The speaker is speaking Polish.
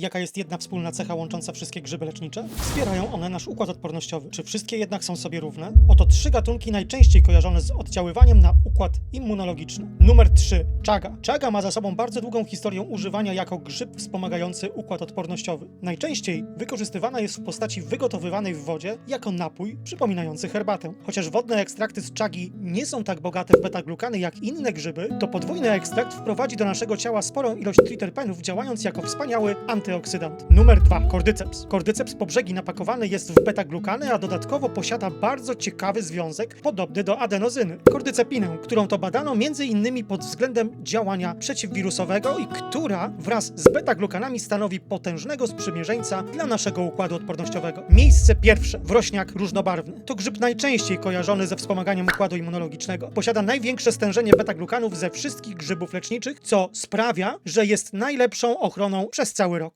Jaka jest jedna wspólna cecha łącząca wszystkie grzyby lecznicze? Wspierają one nasz układ odpornościowy. Czy wszystkie jednak są sobie równe? Oto trzy gatunki najczęściej kojarzone z oddziaływaniem na układ immunologiczny. Numer 3. Czaga. Czaga ma za sobą bardzo długą historię używania jako grzyb wspomagający układ odpornościowy. Najczęściej wykorzystywana jest w postaci wygotowywanej w wodzie jako napój przypominający herbatę. Chociaż wodne ekstrakty z czagi nie są tak bogate w beta-glukany jak inne grzyby, to podwójny ekstrakt wprowadzi do naszego ciała sporą ilość triterpenów, działając jako wspaniały antyoksydant. Numer 2. Kordyceps. Kordyceps po brzegi napakowany jest w beta-glukany, a dodatkowo posiada bardzo ciekawy związek podobny do adenozyny. Kordycepinę, którą to badano m.in. pod względem działania przeciwwirusowego i która wraz z beta-glukanami stanowi potężnego sprzymierzeńca dla naszego układu odpornościowego. Miejsce pierwsze. Wrośniak różnobarwny. To grzyb najczęściej kojarzony ze wspomaganiem układu immunologicznego. Posiada największe stężenie beta-glukanów ze wszystkich grzybów leczniczych, co sprawia, że jest najlepszą ochroną przez cały rok.